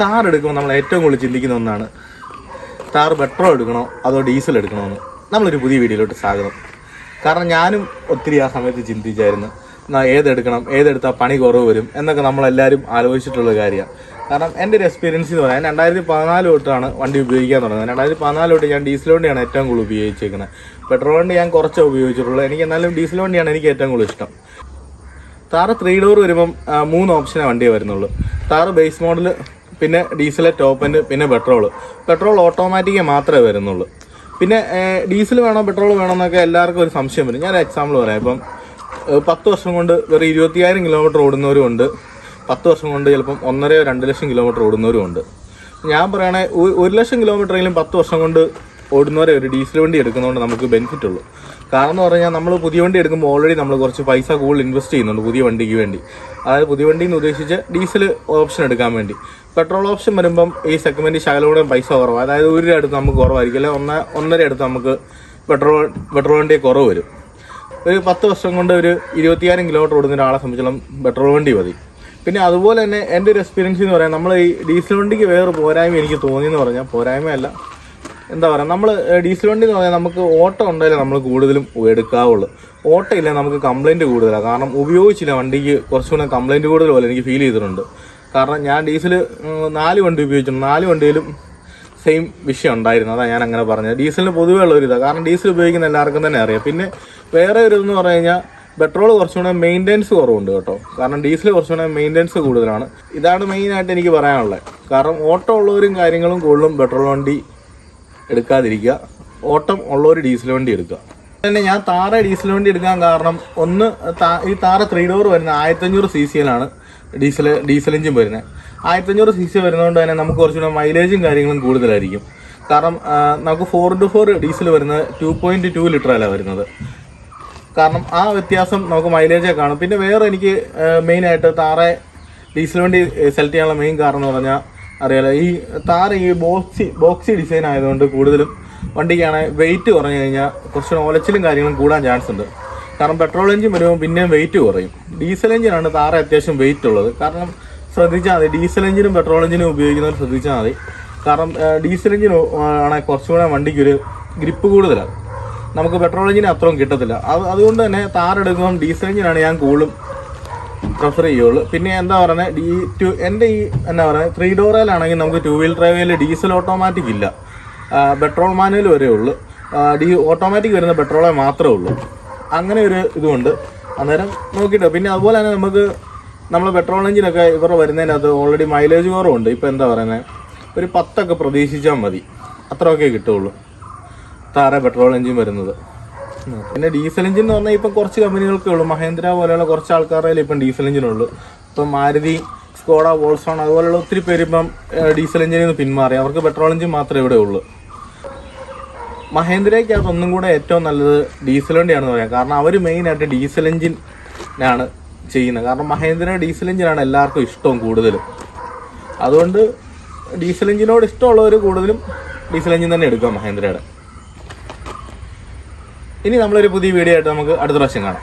താർ എടുക്കുമ്പോൾ നമ്മൾ ഏറ്റവും കൂടുതൽ ചിന്തിക്കുന്ന ഒന്നാണ്. താർ പെട്രോൾ എടുക്കണോ? അതോ ഡീസൽ എടുക്കണോ എന്ന് നമ്മളൊരു പുതിയ വീഡിയോയിലോട്ട് സ്വാഗതം. കാരണം ഞാനും ഒത്തിരി ആ സമയത്ത് ചിന്തിച്ചായിരുന്നു ഏതെടുക്കണം? ഏതെടുത്താൽ പണി കുറവ് വരും? എന്നൊക്കെ നമ്മളെല്ലാവരും ആലോചിച്ചിട്ടുള്ള കാര്യമാണ്. കാരണം എന്റെ ഒരു എക്സ്പീരിയൻസ് എന്ന് പറയാൻ രണ്ടായിരത്തി പതിനാല് തൊട്ടാണ് വണ്ടി ഉപയോഗിക്കാൻ തുടങ്ങുന്നത്. രണ്ടായിരത്തി പതിനാല് തൊട്ട് ഞാൻ ഡീസൽ വണ്ടിയാണ് ഏറ്റവും കൂടുതൽ ഉപയോഗിച്ചേക്കുന്നത് പെട്രോൾ വണ്ടി ഞാൻ കുറച്ചേ ഉപയോഗിച്ചിട്ടുള്ളൂ. എനിക്ക് എന്നാലും ഡീസൽ വണ്ടിയാണ് എനിക്ക് ഏറ്റവും കൂടുതൽ ഇഷ്ടം. താറ് ത്രീ ഡോർ വരുമ്പം മൂന്ന് ഓപ്ഷനേ വണ്ടിയെ വരുന്നുള്ളൂ. താറ് ബേസ് മോഡൽ പിന്നെ ഡീസൽ ടോപ്പ് എൻഡ് പിന്നെ പെട്രോൾ പെട്രോൾ ഓട്ടോമാറ്റിക് മാത്രമേ വരുന്നുള്ളൂ. പിന്നെ ഡീസൽ വേണോ പെട്രോൾ വേണോ എന്നൊക്കെ എല്ലാവർക്കും ഒരു സംശയം വരും. ഞാൻ എക്സാമ്പിൾ പറയാം. ഇപ്പം പത്ത് വർഷം കൊണ്ട് വെറും ഇരുപത്തിയായിരം കിലോമീറ്റർ ഓടുന്നവരും ഉണ്ട്. പത്ത് വർഷം കൊണ്ട് ചിലപ്പം ഒന്നരയോ രണ്ട് ലക്ഷം കിലോമീറ്റർ ഓടുന്നവരും ഉണ്ട്. ഞാൻ പറയണേ ഒരു ലക്ഷം കിലോമീറ്ററെങ്കിലും പത്ത് വർഷം കൊണ്ട് ഓടുന്നവരെ ഒരു ഡീസൽ വണ്ടി എടുക്കുന്നതുകൊണ്ട് നമുക്ക് ബെനിഫിറ്റ് ഉള്ളൂ. കാരണം എന്ന് പറഞ്ഞാൽ നമ്മൾ പുതിയ വണ്ടി എടുക്കുമ്പോൾ ഓൾറെഡി നമ്മൾ കുറച്ച് പൈസ കൂടുതൽ ഇൻവെസ്റ്റ് ചെയ്യുന്നുണ്ട് പുതിയ വണ്ടിക്ക് വേണ്ടി. അതായത് പുതിയ വണ്ടി എന്ന് ഉദ്ദേശിച്ച് ഡീസൽ ഓപ്ഷൻ എടുക്കാൻ വേണ്ടി. പെട്രോൾ ഓപ്ഷൻ വരുമ്പം ഈ സെഗ്മെന്റ് ശകലൂടെ പൈസ കുറവ്. അതായത് ഒരു അടുത്ത് നമുക്ക് കുറവായിരിക്കും. അല്ലെങ്കിൽ ഒന്ന ഒന്നര അടുത്ത് നമുക്ക് പെട്രോൾ പെട്രോൾ വണ്ടി കുറവ് വരും. ഒരു പത്ത് വർഷം കൊണ്ട് ഒരു ഇരുപത്തിയായിരം കിലോമീറ്റർ ഓടുന്ന ഒരാളെ സംബന്ധിച്ചോളം പെട്രോൾ വണ്ടി മതി. പിന്നെ അതുപോലെ തന്നെ എന്റെ ഒരു എക്സ്പീരിയൻസ് എന്ന് പറയാൻ നമ്മൾ ഈ ഡീസൽ വണ്ടിക്ക് വേറെ പോരായ്മ എനിക്ക് തോന്നിയെന്ന് പറഞ്ഞാൽ പോരായ്മയല്ല. എന്താ പറയുക നമ്മൾ ഡീസൽ വണ്ടി എന്ന് പറഞ്ഞാൽ നമുക്ക് ഓട്ടം ഉണ്ടായാലും നമ്മൾ കൂടുതലും എടുക്കാവുള്ളൂ. ഓട്ടം ഇല്ല നമുക്ക് കംപ്ലൈന്റ് കൂടുതലാണ് കാരണം ഉപയോഗിച്ചില്ല വണ്ടിക്ക് കുറച്ചുകൂടെ കംപ്ലൈന്റ് കൂടുതൽ പോലെ എനിക്ക് ഫീൽ ചെയ്തിട്ടുണ്ട്. കാരണം ഞാൻ ഡീസൽ നാല് വണ്ടി ഉപയോഗിച്ചിട്ടുണ്ട്. നാല് വണ്ടിയിലും സെയിം വിഷയം ഉണ്ടായിരുന്നു. അതാണ് ഞാൻ അങ്ങനെ പറഞ്ഞത്. ഡീസലിന് പൊതുവേ ഉള്ള ഒരു ഇതാണ് കാരണം ഡീസൽ ഉപയോഗിക്കുന്ന എല്ലാവർക്കും തന്നെ അറിയാം. പിന്നെ വേറെ ഒരു ഇതെന്ന് പറഞ്ഞു കഴിഞ്ഞാൽ പെട്രോൾ കുറച്ചുകൂടെ മെയിന്റെനൻസ് കുറവുണ്ട് കേട്ടോ. കാരണം ഡീസൽ കുറച്ചുകൂടെ മെയിന്റെനൻസ് കൂടുതലാണ്. ഇതാണ് മെയിനായിട്ട് എനിക്ക് പറയാനുള്ളത് കാരണം ഓട്ടോ ഉള്ളവരും കാര്യങ്ങളും കൂടുതലും പെട്രോൾ വണ്ടി എടുക്കാതിരിക്കുക. ഓട്ടം ഉള്ള ഒരു ഡീസൽ വണ്ടി എടുക്കുക. തന്നെ ഞാൻ താറ ഡീസൽ വണ്ടി എടുക്കാൻ കാരണം ഒന്ന് ഈ താറ ത്രീ ഡോർ വരുന്ന ആയിരത്തഞ്ഞൂറ് സി സിയിലാണ് ഡീസൽ ഡീസൽ എഞ്ചിൻ വരുന്നത് ആയിരത്തഞ്ഞൂറ് സി സി വരുന്നതുകൊണ്ട് തന്നെ നമുക്ക് കുറച്ചുകൂടെ മൈലേജും കാര്യങ്ങളും കൂടുതലായിരിക്കും. കാരണം നമുക്ക് ഫോർ ഇന്റു ഫോർ ഡീസൽ വരുന്നത് ടു പോയിന്റ് ടു ലിറ്ററല്ല വരുന്നത്. കാരണം ആ വ്യത്യാസം നമുക്ക് മൈലേജേ കാണും. പിന്നെ വേറെ എനിക്ക് മെയിനായിട്ട് താറെ ഡീസൽ വണ്ടി സെലക്ട് ചെയ്യാനുള്ള മെയിൻ കാരണം എന്ന് പറഞ്ഞാൽ അറിയാലോ ഈ താര ഈ ബോക്സി ബോക്സി ഡിസൈൻ ആയതുകൊണ്ട് കൂടുതലും വണ്ടിക്കാണ് വെയിറ്റ് കുറഞ്ഞു കഴിഞ്ഞാൽ കുറച്ച് ഓലച്ചിലും കാര്യങ്ങളും കൂടാൻ ചാൻസ് ഉണ്ട്. കാരണം പെട്രോൾ എഞ്ചിൻ വരുമ്പോൾ പിന്നെയും വെയിറ്റ് കുറയും. ഡീസൽ എഞ്ചിനാണ് താറ അത്യാവശ്യം വെയിറ്റ് ഉള്ളത്. കാരണം ശ്രദ്ധിച്ചാൽ മതി ഡീസൽ എഞ്ചിനും പെട്രോൾ എഞ്ചിനും ഉപയോഗിക്കുന്നവർ ശ്രദ്ധിച്ചാൽ മതി. കാരണം ഡീസൽ എഞ്ചിൻ ആണ് കുറച്ചുകൂടെ വണ്ടിക്കൊരു ഗ്രിപ്പ് കൂടുതലാണ്. നമുക്ക് പെട്രോൾ എഞ്ചിന് അത്രയും കിട്ടത്തില്ല. അത് അതുകൊണ്ട് തന്നെ താറെടുക്കുമ്പം ഡീസൽ എഞ്ചിനാണ് ഞാൻ കൂടുതലും പ്രിഫർ ചെയ്യുള്ളൂ പിന്നെ എന്താ പറയുന്നത് ഡി ടു എന്റെ ഈ എന്താ പറയുക ത്രീ ഡോറിലാണെങ്കിൽ നമുക്ക് ടു വീൽ ഡ്രൈവിൽ ഡീസൽ ഓട്ടോമാറ്റിക് ഇല്ല. പെട്രോൾ മാനുവൽ വരെ ഉള്ളൂ. ഡി ഓട്ടോമാറ്റിക് വരുന്ന പെട്രോളേ മാത്രമേ ഉള്ളൂ. അങ്ങനെ ഒരു ഇതുകൊണ്ട് അന്നേരം നോക്കിയിട്ട് പിന്നെ അതുപോലെ തന്നെ നമുക്ക് നമ്മൾ പെട്രോൾ എഞ്ചിനൊക്കെ ഇവരുടെ വരുന്നതിനകത്ത് ഓൾറെഡി മൈലേജ് കുറവുണ്ട്. ഇപ്പോൾ എന്താ പറയുന്നത് ഒരു പത്തൊക്കെ പ്രതീക്ഷിച്ചാൽ മതി. അത്രയൊക്കെ കിട്ടുള്ളൂ താര പെട്രോൾ എഞ്ചിൻ വരുന്നത്. പിന്നെ ഡീസൽ എഞ്ചിൻ എന്ന് പറഞ്ഞാൽ ഇപ്പം കുറച്ച് കമ്പനികൾക്കേ ഉള്ളൂ. മഹേന്ദ്ര പോലെയുള്ള കുറച്ച് ആൾക്കാരുടെ ഇപ്പം ഡീസൽ എഞ്ചിനുള്ളൂ ഇപ്പം മാരുതി സ്കോഡ വോൾസോൺ അതുപോലെയുള്ള ഒത്തിരി പേര് ഇപ്പം ഡീസൽ എഞ്ചിനിൽ നിന്ന് പിന്മാറി. അവർക്ക് പെട്രോൾ എഞ്ചിൻ മാത്രമേ ഇവിടെ ഉള്ളൂ. മഹേന്ദ്രയ്ക്കകത്ത് ഒന്നും കൂടെ ഏറ്റവും നല്ലത് ഡീസൽ വണ്ടിയാണെന്ന് പറയാം. കാരണം അവർ മെയിനായിട്ട് ഡീസൽ എഞ്ചിനാണ് ചെയ്യുന്നത്. കാരണം മഹേന്ദ്ര ഡീസൽ എഞ്ചിനാണ് എല്ലാവർക്കും ഇഷ്ടവും കൂടുതലും. അതുകൊണ്ട് ഡീസൽ എഞ്ചിനോട് ഇഷ്ടമുള്ളവർ കൂടുതലും ഡീസൽ എഞ്ചിൻ തന്നെ എടുക്കാം മഹേന്ദ്രയുടെ. ഇനി നമ്മളൊരു പുതിയ വീഡിയോ ആയിട്ട് നമുക്ക് അടുത്ത പ്രാവശ്യം കാണാം.